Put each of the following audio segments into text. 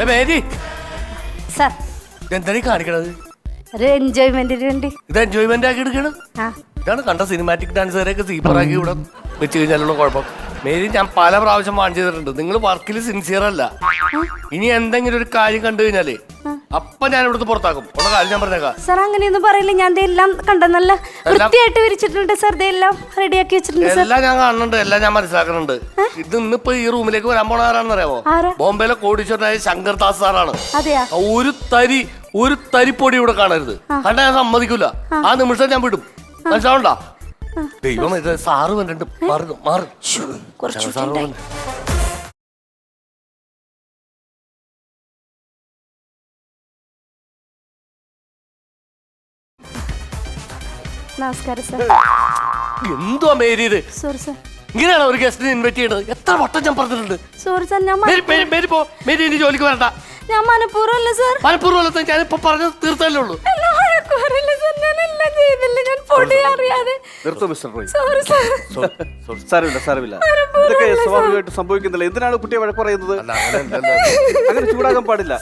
ഏ, Mary. Sir. എന്താണ് ഈ കാണിക്കണത്? ഒരു എൻജോയ്മെന്റിന് വേണ്ടി. ഇത് എൻജോയ്മെന്റ് ആക്കി എടുക്കണം? ആ. ഇതാണ് കണ്ട സിനിമാറ്റിക് ഡാൻസുകാരെയൊക്കെ സീപ്പറാക്കി ഇവിടെ വെച്ച് കഴിഞ്ഞാലുള്ള കുഴപ്പം. മേരി ഞാൻ പല പ്രാവശ്യം വാൺ ചെയ്തിട്ടുണ്ട് നിങ്ങൾ വർക്കിൽ സിൻസിയർ അല്ല. ഇനി എന്തെങ്കിലും ഒരു കാര്യം കണ്ടു കഴിഞ്ഞാലേ അപ്പൊ ഞാൻ ഇവിടുന്ന് പുറത്താക്കും. ഉള്ള കാര്യം ഞാൻ പറഞ്ഞേക്കാം. സാർ അങ്ങനെയൊന്നും പറയില്ല. ഞാൻ എല്ലാം കണ്ട നല്ല വൃത്തിയായിട്ട് വിരിച്ചിട്ടുണ്ട് സാർ. ഇതെല്ലാം റെഡിയാക്കി വെച്ചിട്ടുണ്ട് എല്ലാം ഞാൻ കാണുന്നുണ്ട്. എല്ലാം ഞാൻ മനസ്സിലാക്കുന്നുണ്ട്. ഇത് ഇന്നിപ്പോ ഈ റൂമിലേക്ക് വരാൻ പോണ ആരാണെന്ന് അറിയാമോ? ബോംബെയിലെ കോടീശ്വരനായ ശങ്കർ ദാസ് സാറാണ്. ഒരു തരി ഒരു തരിപ്പൊടി ഇവിടെ കാണരുത്. കണ്ടാ ഞാൻ സമ്മതിക്കൂല. ആ. നിമിഷം ഞാൻ വിടും. മനസ്സിലാവണ്ട ദൈവം ഇത് സാറ് വന്നിട്ട് മാറി. മാറി കുറച്ച് സാറ്. നമസ്കാരം സാർ. എന്തുവാ മേരി ഇത്? Sorry sir. ഇങ്ങനെയാണോ ഒരു ഗസ്റ്റിനെ ഇൻവൈറ്റ് ചെയ്യണത്? എത്ര വട്ടം ഞാൻ പറഞ്ഞിട്ടുണ്ട്. സോറി സാർ ഞാൻ മേരി മേരി മേരി പോ മേരി ഇനി ജോലിക്ക് വരണ്ട. ഞാൻ സാർ. ഞാൻ ഇപ്പൊ പറഞ്ഞത് തീർത്തല്ലേ ഉള്ളൂ. സാരമില്ല സാരമില്ല. ഇതൊക്കെ സ്വാഭാവികമായിട്ട് സംഭവിക്കുന്നില്ല. എന്തിനാണ് കുട്ടിയെ വഴക്ക് പറയുന്നത്? അങ്ങനെ ചൂടാകാൻ പാടില്ല.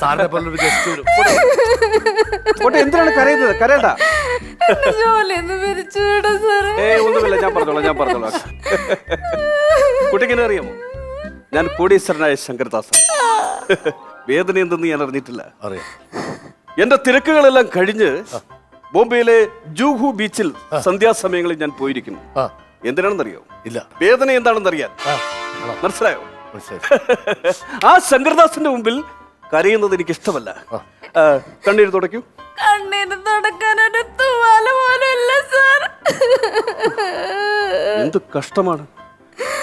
എന്തിനാണ് കരയുന്നത്? കരയണ്ട. ഏ ഒന്നുമില്ല ഞാൻ പറഞ്ഞോളാം ഞാൻ പറഞ്ഞോളാം. കുട്ടിക്ക് അറിയാമോ? ഞാൻ കോടീശ്വരനായ ശങ്കർദാസ് വേദന എന്തെന്ന് ഞാൻ അറിഞ്ഞിട്ടില്ല. അറിയാം. എന്റെ തിരക്കുകളെല്ലാം കഴിഞ്ഞ് ബോംബെയിലെ ജൂഹു ബീച്ചിൽ സന്ധ്യാസമയങ്ങളിൽ ഞാൻ പോയിരിക്കുന്നു. എന്തിനാണെന്ന് എന്തിനാണെന്നറിയോ? ഇല്ല. വേദന എന്താണെന്ന് അറിയാൻ ആ. മനസ്സിലായോ? ആ ശങ്കർദാസിന്റെ മുമ്പിൽ കരയുന്നത് എനിക്ക് ഇഷ്ടമല്ല കണ്ണീര് തുടയ്ക്കൂ. കണ്ണീര് തുടക്കാൻ ഒരു തൂവാല പോലും ഇല്ല സാർ. എന്ത് കഷ്ടമാണ്.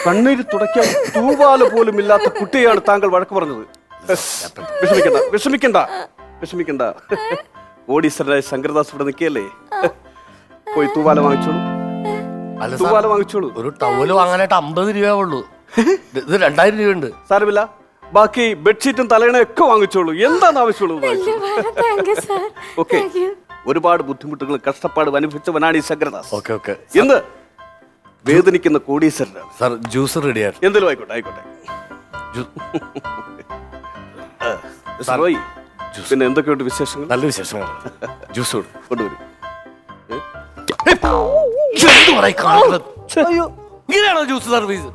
കണ്ണീര് തുടയ്ക്കാൻ തൂവാല പോലും ഇല്ലാത്ത കുട്ടിയാണ് താങ്കൾ വഴക്ക് പറഞ്ഞത്. വിഷമിക്കണ്ട വിഷമിക്കണ്ട. വിഷമിക്കണ്ട. ഓഡീസറായ ശങ്കർദാസ് ഇവിടെ നിൽക്കുകയല്ലേ? പോയി തൂവാല വാങ്ങിച്ചോളൂ. അല്ല സാർ, തൂവാല വാങ്ങിച്ചോളൂ. ഒരു ടവൽ വാങ്ങാനായിട്ട് അമ്പത് രൂപയേ ഉള്ളൂ. ഇത് ഇത് രണ്ടായിരം രൂപയുണ്ട് സാരമില്ല. ബാക്കി ബെഡ്ഷീറ്റും തലയണയും ഒക്കെ വാങ്ങിച്ചോളൂ. എന്താണ് ആവശ്യമുള്ളത് thank you sir. Okay. Thank you. ഒരുപാട് ബുദ്ധിമുട്ടുകളും കഷ്ടപ്പാടും അനുഭവിച്ചവനാണ് ഈ ശങ്കരദാസ്. Okay okay. എന്ത് വേദനിക്കുന്ന കോടീശ്വരനാണ്. സാർ ജ്യൂസ് റെഡിയാണ് എന്തെങ്കിലും ആയിക്കോട്ടെ ആയിക്കോട്ടെ. സാറോയി പിന്നെ എന്തൊക്കെയുണ്ട് വിശേഷങ്ങൾ? നല്ല വിശേഷങ്ങൾ ജ്യൂസ് കൊടു. കൊണ്ടുവരും? അയ്യോ. ഇങ്ങനെയാണോ ജ്യൂസ് സർവീസ്?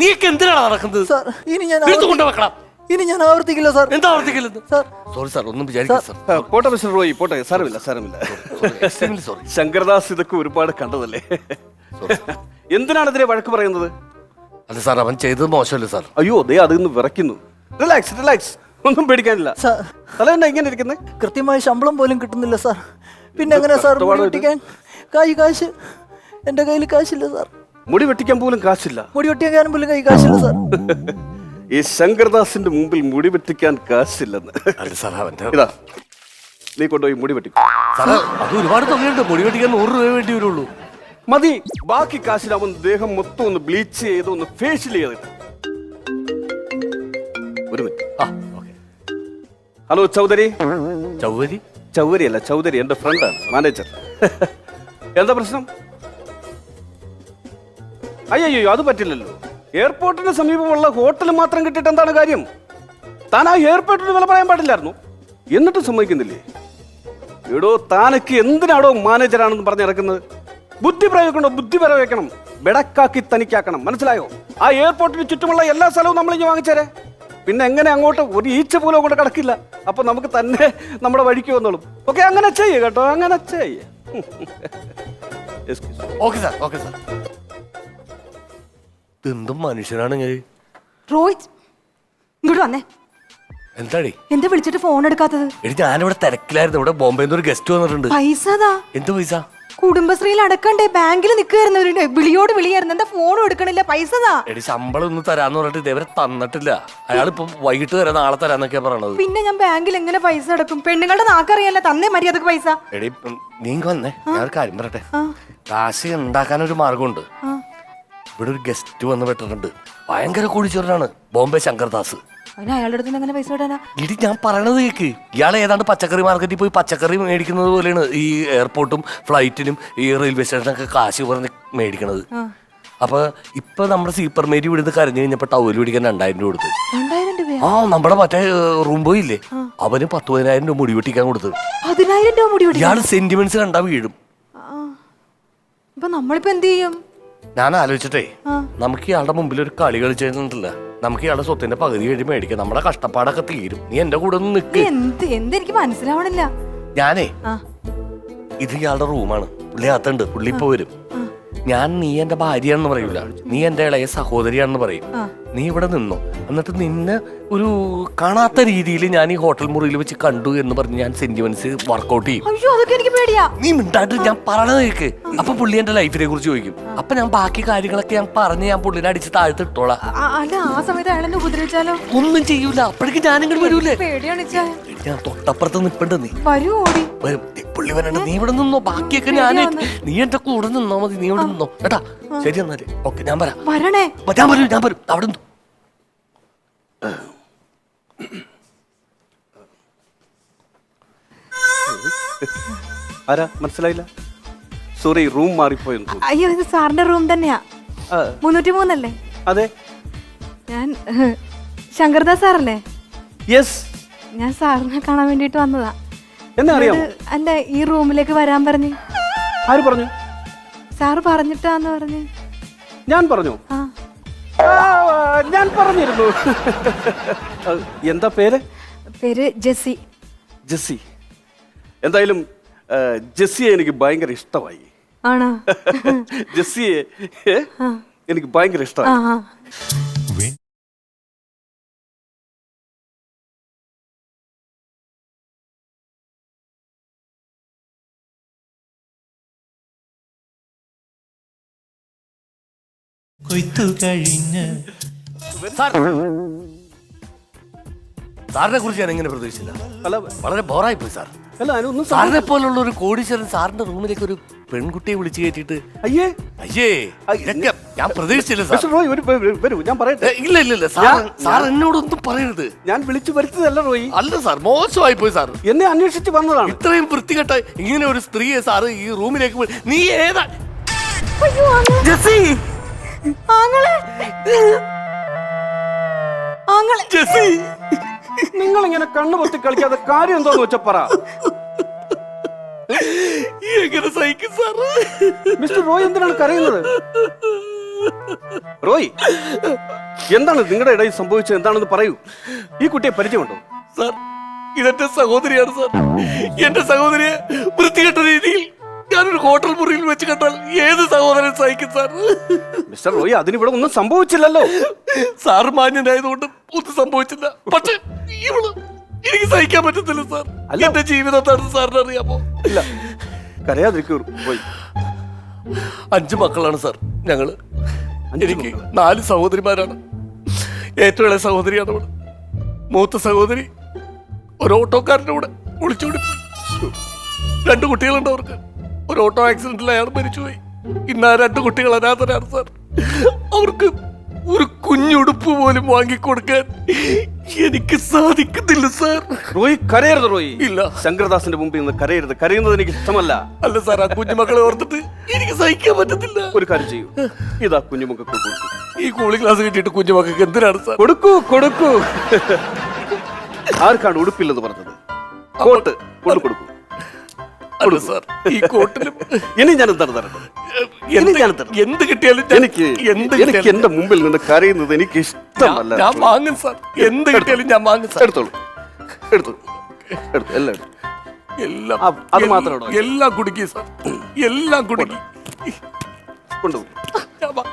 നീക്ക് എന്തിനാണ് നടക്കുന്നത്? സാർ ഇനി ഞാൻ എടുത്തു ആവർത്തി- കൊണ്ടുവെക്കണം. ഇനി ഞാൻ ആവർത്തിക്കില്ല സാർ. എന്താ ആവർത്തിക്കില്ല സാർ. സോറി സാർ ഒന്നും വിചാരിക്കില്ല സാർ. ആ, പോട്ടെ മിസ്റ്റർ റോയി പോട്ടെ സാരമില്ല സാരമില്ല. എക്സ്ട്രീംലി സോറി ശങ്കർദാസ് ഇതൊക്കെ ഒരുപാട് കണ്ടതല്ലേ? എന്തിനാണ് ഇതിനെ വഴക്ക് പറയുന്നത്? അല്ല സാർ അവൻ ചെയ്തത് മോശമല്ലേ സാർ? അയ്യോ ദേ അതിന്ന് വിറയ്ക്കുന്നു. റിലാക്സ് റിലാക്സ് ഒന്നും പേടിക്കാനില്ല. സാർ തല എങ്ങനെ ഇങ്ങനെ ഇരിക്കുന്നത് കൃത്യമായ ശമ്പളം പോലും കിട്ടുന്നില്ല സാർ. പിന്നെ എങ്ങനെ സാർ മുടി വെട്ടിക്കാൻ? കായ് കാശ്. എന്റെ കയ്യിൽ കാശില്ല സാർ. മുടി വെട്ടിക്കാൻ പോലും കാശില്ല. മുടി വെട്ടിക്കാൻ പോലും കൈ കാശില്ല സാർ. ഈ ശങ്കർദാസിന്റെ മുമ്പിൽ മുടി വെട്ടിക്കാൻ കാശില്ലെന്ന്. അല്ല സാർ അവന്റെ ഇതാ. നീ കൊണ്ടുപോയി മുടി വെട്ടിക്കും സാറേ അത് ഒരുപാട് തുകയുണ്ട്. മുടി വെട്ടിക്കാൻ നൂറ് രൂപ വേണ്ടി വരുള്ളൂ. മതി. ബാക്കി കാശിൽ അവൻ ദേഹം മൊത്തം ഒന്ന് ബ്ലീച്ച് ചെയ്ത് ഒന്ന് ഫേഷ്യൽ ചെയ്തിട്ട് ഒരു മിനിറ്റ്. ആ. ഹലോ ചൗധരി ചൗവരി ചൗധരി അല്ല ചൗധരി എന്റെ ഫ്രണ്ടാണ് മാനേജർ എന്താ പ്രശ്നം? അയ്യോ അത് പറ്റില്ലല്ലോ. എയർപോർട്ടിന് സമീപമുള്ള ഹോട്ടൽ മാത്രം കിട്ടിട്ട് എന്താണ് കാര്യം? താൻ ആ എയർപോർട്ടിന് വില പറയാൻ പാടില്ലായിരുന്നു. എന്നിട്ട് സമ്മതിക്കുന്നില്ലേ? എടോ താനക്ക് എന്തിനാടോ മാനേജറാണെന്ന് പറഞ്ഞ് ഇറക്കുന്നത്? ബുദ്ധി പ്രയോഗിക്കണോ? ബുദ്ധി പ്രയോഗിക്കണം. ബെടക്കാക്കി തനിക്കാക്കണം. മനസ്സിലായോ? ആ എയർപോർട്ടിന് ചുറ്റുമുള്ള എല്ലാ സ്ഥലവും നമ്മൾ ഇനി വാങ്ങിച്ചേരെ. പിന്നെ എങ്ങനെ അങ്ങോട്ട് ഒരു ഈച്ച പോലും അങ്ങോട്ട് കിടക്കില്ല. അപ്പൊ നമുക്ക് തന്നെ നമ്മുടെ വഴിക്ക് വന്നോളും. ഓക്കെ അങ്ങനെ ചെയ്യ കേട്ടോ അങ്ങനെ ചെയ്യ. Okay sir okay sir. എന്തും മനുഷ്യനാണ് ഇങ്ങനെ? ഇങ്ങോട്ട് വന്നേ. എന്താടി? എന്താ വിളിച്ചിട്ട് ഫോൺ എടുക്കാത്തത്? എടി ഞാനിവിടെ തിരക്കിലായിരുന്നു. ഇവിടെ ബോംബെന്ന് ഒരു ഗസ്റ്റ് വന്നിട്ടുണ്ട്. പൈസ എന്ത് പൈസ? കുടുംബശ്രീയിൽ അടക്കണ്ടേ? ബാങ്കിൽ നിൽക്കുമായിരുന്നു വിളിയോട് വിളിയായിരുന്നു. എന്താ ഫോണും എടുക്കണില്ല? പൈസ താ. എടി ശമ്പളം ഒന്നും തരാന്ന് പറഞ്ഞിട്ട് ഇതേവരെ തന്നിട്ടില്ല. അയാളിപ്പോ വൈകിട്ട് തരാം നാളെ തരാന്നൊക്കെയാ പറയണത്. പിന്നെ ഞാൻ ബാങ്കിൽ എങ്ങനെ പൈസ അടക്കും? പെണ്ണുങ്ങളുടെ നാക്കറിയാലോ തന്നേ മര്യാദയ്ക്ക് പൈസ. എടി നീ വന്നേ. ഞാൻ ഒരു കാര്യം പറയട്ടെ? കാശ് ഉണ്ടാക്കാൻ ഒരു മാർഗമുണ്ട് ഇവിടെ ഒരു ഗസ്റ്റ് വന്ന് പെട്ടിട്ടുണ്ട്. ഭയങ്കര കുടിച്ചോറാണ് ബോംബെ ശങ്കർദാസ്. അതിന് അയാളുടെ അടുത്ത് നിന്ന് എങ്ങനെ പൈസ ഇടാനാ? ഇടി ഞാൻ പറയണത് കേക്ക്. ഇയാൾ ഏതാണ്ട് പച്ചക്കറി മാർക്കറ്റിൽ പോയി പച്ചക്കറി മേടിക്കുന്നത് പോലെയാണ് ഈ എയർപോർട്ടും ഫ്ലൈറ്റിനും ഈ റെയിൽവേ സ്റ്റേഷനൊക്കെ കാശ് പറഞ്ഞ് മേടിക്കണത്. അപ്പൊ ഇപ്പൊ നമ്മുടെ സീപ്പർ മേരി ഇവിടുന്ന് കരഞ്ഞു കഴിഞ്ഞപ്പോ ടൗൽ പിടിക്കാൻ രണ്ടായിരം രൂപ കൊടുത്തു. രണ്ടായിരം രൂപ ആ നമ്മുടെ മറ്റേ റൂം ബോയ് ഇല്ലേ? അവന് പത്ത് പതിനായിരം രൂപ മുടി വെട്ടിക്കാൻ കൊടുത്തു. പതിനായിരം രൂപ മുടി ഇയാൾ സെന്റിമെന്റ്സ് കണ്ടാ വീഴും. ഇപ്പൊ നമ്മളിപ്പോ എന്ത് ചെയ്യും? ഞാൻ ആലോചിച്ചിട്ടേ നമുക്ക് ഇയാളുടെ മുമ്പിൽ ഒരു കളി കളിച്ചിട്ടുണ്ടല്ല. നമുക്ക് ഇയാളുടെ സ്വത്തിന്റെ പകുതി കഴിഞ്ഞ് മേടിക്കാം. നമ്മുടെ കഷ്ടപ്പാടൊക്കെ തീരും. നീ എന്റെ കൂടെ ഒന്ന് നിക്ക്. എന്ത് എന്ത് എനിക്ക് മനസ്സിലാവണില്ല. ഞാനേ ഇത് ഇയാളുടെ റൂമാണ്. പുള്ളി അകത്തുണ്ട്. പുള്ളി ഇപ്പൊ വരും. ഞാൻ നീ എന്റെ ഭാര്യയാണെന്ന് പറയൂല. നീ എന്റെ ഇളയ സഹോദരിയാണെന്ന് പറയും. നീ ഇവിടെ നിന്നു. എന്നിട്ട് നിന്നെ ഒരു കാണാത്ത രീതിയിൽ ഞാൻ ഈ ഹോട്ടൽ മുറിയിൽ വെച്ച് കണ്ടു എന്ന് പറഞ്ഞ് ഞാൻ സെന്റിമെന്റ്സ് വർക്കൗട്ട് ചെയ്യും. അയ്യോ അതൊക്കെ എനിക്ക് പേടിയാ. നീ മിണ്ടായിട്ട് ഞാൻ പറയണത് കേക്ക്. അപ്പൊ പുള്ളി എന്റെ ലൈഫിനെ കുറിച്ച് ചോദിക്കും. അപ്പൊ ഞാൻ ബാക്കി കാര്യങ്ങളൊക്കെ ഞാൻ പറഞ്ഞ് ഞാൻ പുള്ളിനെ അടിച്ച് താഴ്ത്തിട്ടോളാം അല്ല ആ സമയത്ത് ഉപദ്രവിച്ചാലോ? ഒന്നും ചെയ്യൂല. അപ്പോഴേക്കും ഞാനിങ്ങോട്ട് വരൂലേ? പേടിയാണ്. ഞാൻ തൊട്ടപ്പുറത്ത് നിപ്പണ്ട് നീ. വരൂ ഓടി. വരും. പുള്ളി വരണ്ട നീ ഇവിടെ നിന്നോ? ബാക്കിയൊക്കെ ഞാൻ നീ എന്റെ കൂടെ നിന്നോ മതി നീ ഇവിടെ നിന്നോ. കേട്ടാ ശരി എന്നാൽ. ഓക്കെ ഞാൻ വരാം. വരണേ. ഞാൻ വരും ഞാൻ വരും. അവിടെ നിന്നോ. ആരാ? മനസ്സിലായില്ല? സോറി റൂം മാറിപ്പോയെന്ന് അയ്യോ ഇത് സാറിന്റെ റൂം തന്നെയാ. മുന്നൂറ്റി മൂന്നല്ലേ അതെ. ഞാൻ ശങ്കർദാസ് സാറല്ലേ? യെസ്. ഞാൻ സാറിനെ കാണാൻ വേണ്ടിട്ട് വന്നതാ. എന്നെ അറിയാമോ? അല്ല ഈ റൂമിലേക്ക് വരാൻ പറഞ്ഞു? ആര് പറഞ്ഞു? സാറ് പറഞ്ഞിട്ടാന്ന് പറഞ്ഞു. ഞാൻ പറഞ്ഞു. ഞാൻ പറഞ്ഞിരുന്നു. എന്താ പേര്? പേര് ജെസ്സി. ജെസ്സി. എന്തായാലും ജെസ്സിയെ എനിക്ക് ഭയങ്കര ഇഷ്ടമായി. ആണോ? ജെസ്സിയെ എനിക്ക് ഭയങ്കര ഇഷ്ടമായി. കൊയ്ത്തു കഴിഞ്ഞ്. സാർ സാറിനെ കുറിച്ച് ഞാൻ എങ്ങനെ പ്രതീക്ഷിച്ചില്ല? അല്ല വളരെ ബോറായി പോയി സാർ. അല്ല അതിനൊന്നും സാറിനെ പോലുള്ള ഒരു കോടീശ്വരൻ സാറിന്റെ റൂമിലേക്ക് ഒരു പെൺകുട്ടിയെ വിളിച്ചു കയറ്റിയിട്ട് അയ്യേ! അയ്യേ ഇതൊക്കെ ഞാൻ പ്രതീക്ഷിച്ചില്ല സാർ. റോയ് ഒരു വരൂ, ഞാൻ പറയട്ടെ. ഇല്ല ഇല്ല ഇല്ല സാർ സാർ എന്നോടൊന്നും പറയരുത്. ഞാൻ വിളിച്ചു വരുത്തതല്ല റോയി. അല്ല സാർ മോശമായി പോയി സാർ. എന്നെ അന്വേഷിച്ച് വന്നതാണ്. ഇത്രയും വൃത്തികെട്ട ഇങ്ങനെ ഒരു സ്ത്രീയെ സാറ് ഈ റൂമിലേക്ക് നീ ഏതാ അയ്യോ ആങ്ങളെ. ആങ്ങളെ. ജെസ്സി. നിങ്ങൾ ഇങ്ങനെ കണ്ണു പൊത്തി കളിക്കാതെ കാര്യം എന്താന്ന് വെച്ചാ പറ. ഈ എങ്ങനെ സഹിക്കും സാറ്? മിസ്റ്റർ റോയ് എന്തിനാണ് കരയുന്നത്? റോയ് എന്താണ് നിങ്ങളുടെ ഇടയിൽ സംഭവിച്ചത്? എന്താണെന്ന് പറയൂ. ഈ കുട്ടിയെ പരിചയമുണ്ടോ? സാർ ഇതെന്റെ സഹോദരിയാണ് സാർ. എന്റെ സഹോദരിയെ വൃത്തികെട്ട രീതിയിൽ ഞാനൊരു ഹോട്ടൽ മുറിയിൽ വെച്ച് കണ്ടാൽ ഏത് സഹോദരൻ സഹിക്കും സാർ? മിസ്റ്റർ റോയ് അതിനിവിടെ ഒന്നും സംഭവിച്ചില്ലല്ലോ. സാർ മാന്യനായതുകൊണ്ട് ഒന്നും സംഭവിച്ചില്ല. പക്ഷെ ഇവൾ എനിക്ക് സഹിക്കാൻ പറ്റത്തില്ല സാർ. എന്റെ ജീവിതത്താണ് സാറിന് അറിയാമോ? ഇല്ല. കരയാതിരിക്കൂ പോയി അഞ്ചു മക്കളാണ് സാർ ഞങ്ങൾ. എനിക്ക് നാല് സഹോദരിമാരാണ്. ഏറ്റവും ഇളയ സഹോദരിയാണ് അവൾ. മൂത്ത സഹോദരി ഒരു ഓട്ടോക്കാരന്റെ കൂടെ ഒളിച്ചോടി. രണ്ട് കുട്ടികളുണ്ട് അവർക്ക്. ഒരു ഓട്ടോ ആക്സിഡന്റിൽ അയാൾ മരിച്ചുപോയി. ഇന്ന് ആ രണ്ട് കുട്ടികൾ അനാഥരാണ് സർ. അവർക്ക് ഒരു കുഞ്ഞുടുപ്പ് പോലും വാങ്ങിക്കൊടുക്കാൻ എനിക്ക് സാധിക്കുന്നില്ല സാർ. റോയി കരയരുത് റോയി. ഇല്ല. ശങ്കരദാസിന്റെ മുമ്പിൽ നിന്ന് കരയരുത്. കരയുന്നത് എനിക്ക് ഇഷ്ടമല്ല. അല്ല സാർ ആ കുഞ്ഞുമക്കളെ ഓർത്തിട്ട് എനിക്ക് സഹിക്കാൻ പറ്റത്തില്ല. ഒരു കാര്യം ചെയ്യൂ. ഇതാ കുഞ്ഞുമക്കൾക്ക് കൊടുക്കൂ ഈ കൂളിംഗ് ക്ലാസ് കിട്ടിയിട്ട് കുഞ്ഞുമക്കൾക്ക് എന്തിനാണ് സാർ? കൊടുക്കൂ കൊടുക്കൂ. ആർക്കാണ് ഉടുപ്പില്ലെന്ന് പറഞ്ഞത്? കോട്ട് കൊണ്ടു കൊടുക്കൂ. സാർ. ഈ കോട്ടിലും ഇനി ഞാൻ എന്താണ് തരേണ്ടത് ഞാൻ തരാം. എന്ത് കിട്ടിയാലും ഞാൻ- എനിക്ക് എന്ത് എനിക്ക് കിട്ടിയാലും എന്റെ മുമ്പിൽ നിന്ന് കരയുന്നത് എനിക്ക് ഇഷ്ടമല്ല. ഞാൻ വാങ്ങും സാർ. എന്ത് കിട്ടിയാലും ഞാൻ വാങ്ങും സാർ. എടുത്തോളൂ. എടുത്തോളൂ എടുത്തു. എല്ലാം എടുത്തു. എല്ലാം ആ, അത് മാത്രമേ ഉള്ളൂ. എല്ലാം കുടുക്കി സാർ. എല്ലാം കുടുക്കി. കൊണ്ടുപോകും ഞാൻ വാ-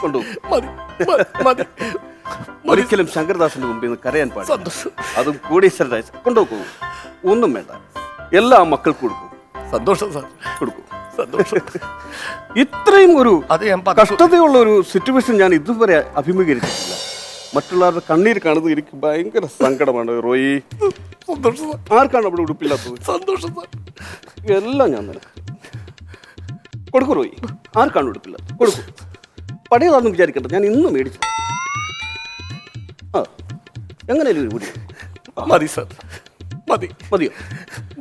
കൊണ്ടുപോകും മതി. മതി, മതി. മതി. ഒരിക്കലും ശങ്കർദാസിന്റെ മുമ്പിൽ നിന്ന് കരയാൻ പാടില്ല. സന്തോഷം. അതും കോടീശ്വരരാജ് കൊണ്ടുപോകൂ. ഒന്നും വേണ്ട. എല്ലാ മക്കൾക്കും കൊടുക്കും. സന്തോഷം സാർ. കൊടുക്കും. സന്തോഷം. ഇത്രയും ഒരു അത് ഞാൻ പറഞ്ഞു. കഷ്ടതയുള്ള ഒരു സിറ്റുവേഷൻ ഞാൻ ഇതുവരെ അഭിമുഖീകരിച്ചിട്ടില്ല. മറ്റുള്ളവരുടെ കണ്ണീർ കാണുന്നത് എനിക്ക് ഭയങ്കര സങ്കടമാണ് റോയി. സന്തോഷം ആർക്കാണ് അവിടെ ഉടുപ്പില്ലാത്തത്? സന്തോഷം സാർ. എല്ലാം ഞാൻ തന്നെ കൊടുക്കൂ റോയി. ആർക്കാണ് ഉടുപ്പില്ലാത്തത്? കൊടുക്കൂ. പടയതാണെന്ന് വിചാരിക്കണ്ട. ഞാൻ ഇന്ന് മേടിച്ചു ആ എങ്ങനെയല്ലേ ഒരു മതി സാർ. മതി മതിയോ?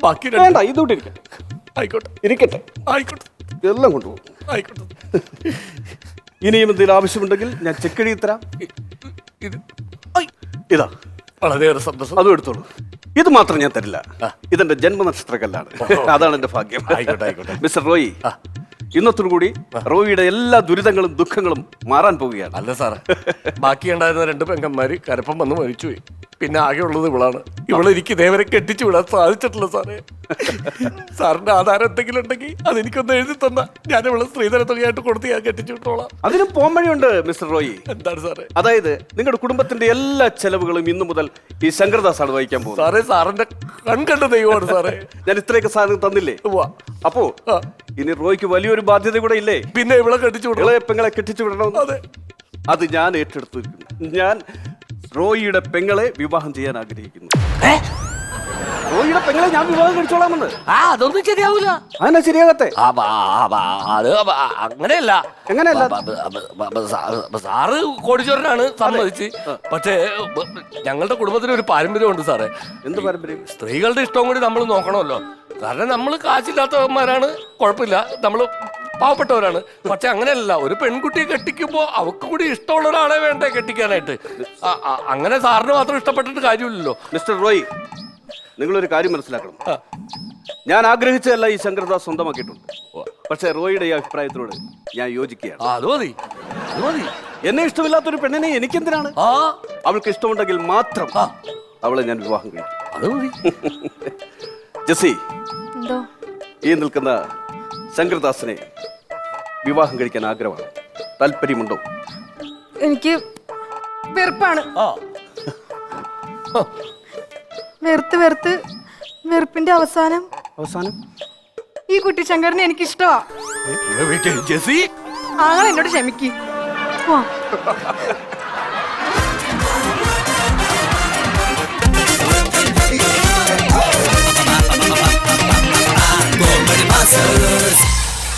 ബാക്കി രണ്ട് വേണ്ട ഇതോട്ട് ഇരിക്കട്ടെ. ആയിക്കോട്ടെ. ഇരിക്കട്ടെ. ആയിക്കോട്ടെ. എല്ലാം കൊണ്ടുപോകും. ആയിക്കോട്ടെ. ഇനിയും എന്തെങ്കിലും ആവശ്യമുണ്ടെങ്കിൽ ഞാൻ ചെക്ക് എഴുതി തരാം. ഇത് ഇതാ. വളരെയേറെ സന്തോഷം. അതും എടുത്തോളൂ. ഇത് മാത്രം ഞാൻ തരില്ല. ഇതെന്റെ ജന്മനക്ഷത്രക്കല്ലാണ്. അതാണ് എന്റെ ഭാഗ്യം. ആയിക്കോട്ടെ, ആയിക്കോട്ടെ. മിസ്റ്റർ റോയി ഇന്നത്തോടു കൂടി റോയിയുടെ എല്ലാ ദുരിതങ്ങളും ദുഃഖങ്ങളും മാറാൻ പോവുകയാണ്. അല്ല സാറേ. ബാക്കി ഉണ്ടായിരുന്ന രണ്ട് പെങ്കന്മാര് കരപ്പം വന്ന് മരിച്ചുപോയി. പിന്നെ ആകെ ഉള്ളത് ഇവളാണ് ഇവളെനിക്ക് ഇതേവരെ കെട്ടിച്ചു വിടാൻ സാധിച്ചിട്ടില്ല സാറേ. സാറിന്റെ ആധാരം എന്തെങ്കിലും ഉണ്ടെങ്കിൽ അതെനിക്കൊന്ന് എഴുതി തന്ന. ഞാൻ ഇവളെ സ്ത്രീധന തുകയായിട്ട് കൊടുത്ത് ഞാൻ കെട്ടിച്ചു വിട്ടോളാം. അതിനും പോംവഴിയുണ്ട് മിസ്റ്റർ റോയി. എന്താണ് സാറേ? അതായത് നിങ്ങളുടെ കുടുംബത്തിന്റെ എല്ലാ ചെലവുകളും ഇന്നു മുതൽ ഈ ശങ്കർദാസാണ് വഹിക്കാൻ പോകുന്നത്. സാറേ സാറിന്റെ കൺകണ്ട ദൈവമാണ് സാറേ. ഞാൻ ഇത്രയൊക്കെ സാധനം തന്നില്ലേ. അപ്പോ ഇനി റോയിക്ക് വലിയൊരു ബാധ്യത കൂടെ ഇല്ലേ? പിന്നെ ഇവളെ കെട്ടിച്ചു വിടണം. പെങ്ങളെ കെട്ടിച്ചു വിടണം. അതെ. അത് ഞാൻ ഏറ്റെടുത്തു ഞാൻ റോയിയുടെ പെങ്ങളെ വിവാഹം ചെയ്യാൻ ആഗ്രഹിക്കുന്നു. റോയിയുടെ പെങ്ങളെ ഞാൻ വിവാഹം കഴിച്ചോളാമെന്ന്. ആ അതൊന്നും ശരിയാവൂല. അതിനാ ശരിയാകത്തെ? ആ, ബ- ആ, ബ- അത് ബ- അങ്ങനെയല്ല. എങ്ങനെയല്ല? ബ- ബ- ബ- ബ- ബ- സാ- ബ- സാറ് കോടീശ്വരനാണ് സമ്മതിച്ച്. പക്ഷേ ബ- ഞങ്ങളുടെ കുടുംബത്തിന് ഒരു പാരമ്പര്യമുണ്ട് സാറേ. എന്ത് പാരമ്പര്യം? സ്ത്രീകളുടെ ഇഷ്ടം കൂടി നമ്മൾ നോക്കണമല്ലോ. കാരണം നമ്മൾ കാശില്ലാത്തവന്മാരാണ് കുഴപ്പമില്ല. നമ്മൾ പാവപ്പെട്ടവരാണ്. പക്ഷെ അങ്ങനെയല്ല. ഒരു പെൺകുട്ടിയെ കെട്ടിക്കുമ്പോൾ അവക്ക് കൂടി ഇഷ്ടമുള്ള ഒരാളെ വേണ്ടേ കെട്ടിക്കാനായിട്ട്? അങ്ങനെ സാറിന് മാത്രം ഇഷ്ടപ്പെട്ടിട്ട് കാര്യമില്ലല്ലോ. മിസ്റ്റർ റോയ് നിങ്ങളൊരു കാര്യം മനസ്സിലാക്കണം. ഞാൻ ആഗ്രഹിച്ചതല്ല ഈ ശങ്കർദാസ് സ്വന്തമാക്കിയിട്ടുണ്ട്. പക്ഷേ റോയിയുടെ ഈ അഭിപ്രായത്തിനോട് ഞാൻ യോജിക്കുകയാണ്. ആ, അത് മതി. അത് മതി. എന്നെ ഇഷ്ടമില്ലാത്തൊരു പെണ്ണിനെ എനിക്കെന്തിനാണ്? ആ. അവൾക്ക് ഇഷ്ടമുണ്ടെങ്കിൽ മാത്രം അവളെ ഞാൻ വിവാഹം കഴിക്കും. അത് മതി. ജസി എന്തോ? ഈ നിൽക്കുന്ന ശങ്കർദാസിനെ വിവാഹം കഴിക്കാൻ ആഗ്രഹമാണ്. താല്പര്യമുണ്ടോ? എനിക്ക് വെറുപ്പാണ്. വെറുത്ത് വെറുത്ത് വെറുപ്പിന്റെ അവസാനം. അവസാനം? ഈ കുട്ടി ശങ്കറിനെ എനിക്ക് ഇഷ്ടമാ ജെസി. ആങ്ങൾ എന്നോട് ക്ഷമിക്ക്. വാ